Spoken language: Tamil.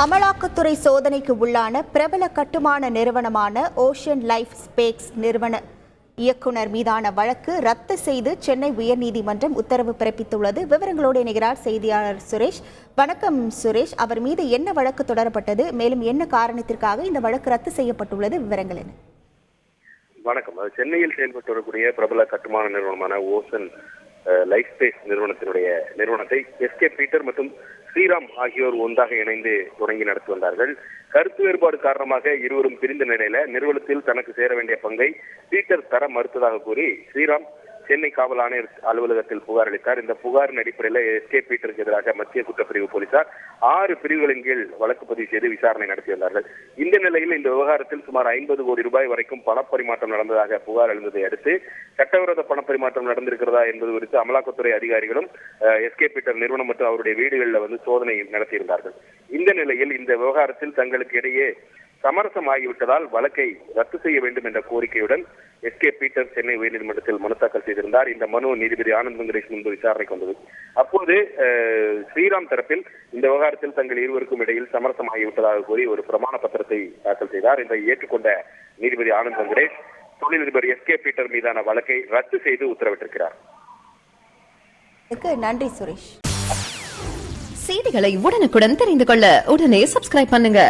அமலாக்கத்துறை சோதனைக்கு உள்ளான பிரபல கட்டுமான நிறுவனமான ஓஷன் லைஃப் ஸ்பேக்ஸ் நிறுவன இயக்குனர் மீதான வழக்கு ரத்து செய்து சென்னை உயர்நீதிமன்றம் உத்தரவு பிறப்பித்துள்ளது. விவரங்களோடு இணைகிறார் செய்தியாளர் சுரேஷ். வணக்கம் சுரேஷ். அவர் மீது என்ன வழக்கு தொடரப்பட்டது? மேலும் என்ன காரணத்திற்காக இந்த வழக்கு ரத்து செய்யப்பட்டுள்ளது? விவரங்கள் என்ன? வணக்கம். சென்னையில் செயல்பட்டு வரக்கூடிய பிரபல கட்டுமான நிறுவனமான ஓசன் லைஃப் ஸ்பேஸ் நிறுவனத்தினுடைய நிறுவனத்தை எஸ்கே பீட்டர் மற்றும் ஸ்ரீராம் ஆகியோர் ஒன்றாக இணைந்து தொடங்கி நடத்தி வந்தார்கள். கருத்து வேறுபாடு காரணமாக இருவரும் பிரிந்த நிலையில நிறுவனத்தில் தனக்கு சேர வேண்டிய பங்கை பீட்டர் தர மறுத்ததாக கூறி ஸ்ரீராம் சென்னை காவல் ஆணையர் அலுவலகத்தில் புகார் அளித்தார். இந்த புகாரின் அடிப்படையில் எஸ்கே பீட்டருக்கு எதிராக மத்திய குற்றப்பிரிவு போலீசார் ஆறு பிரிவுகளின் கீழ் வழக்கு பதிவு செய்து விசாரணை நடத்தி வந்தார்கள். இந்த நிலையில் இந்த விவகாரத்தில் சுமார் ஐம்பது கோடி ரூபாய் வரைக்கும் பணப்பரிமாற்றம் நடந்ததாக புகார் எழுந்ததை அடுத்து சட்டவிரோத பணப்பரிமாற்றம் நடந்திருக்கிறதா என்பது குறித்து அமலாக்கத்துறை அதிகாரிகளும் எஸ்கே பீட்டர் நிறுவனம் மற்றும் அவருடைய வீடுகளில் வந்து சோதனை நடத்தியிருந்தார்கள். இந்த நிலையில் இந்த விவகாரத்தில் தங்களுக்கு இடையே சமரசம் ஆகிவிட்டதால் வழக்கை ரத்து செய்ய வேண்டும் என்ற கோரிக்கையுடன் எஸ்கே பீட்டர் சென்னை உயர்நீதிமன்றத்தில் மனு தாக்கல் செய்திருந்தார். இந்த மனு நீதிபதி ஆனந்த் வெங்கடேஷ் முன்பு விசாரணைக்கு வந்தது அப்போது ஸ்ரீராம் தரப்பில் இந்த விவகாரத்தில் தங்கள் இருவருக்கும் இடையில் சமரசம் ஆகிவிட்டதாக கூறி ஒரு பிரமாண பத்திரத்தை தாக்கல் செய்தார். இதை ஏற்றுக்கொண்ட நீதிபதி ஆனந்த் வெங்கடேஷ் தொழிலதிபர் எஸ்கே பீட்டர் மீதான வழக்கை ரத்து செய்து உத்தரவிட்டிருக்கிறார். நன்றி சுரேஷ். செய்திகளை உடனுக்குடன் தெரிந்து கொள்ள உடனே சப்ஸ்கிரைப் பண்ணுங்க.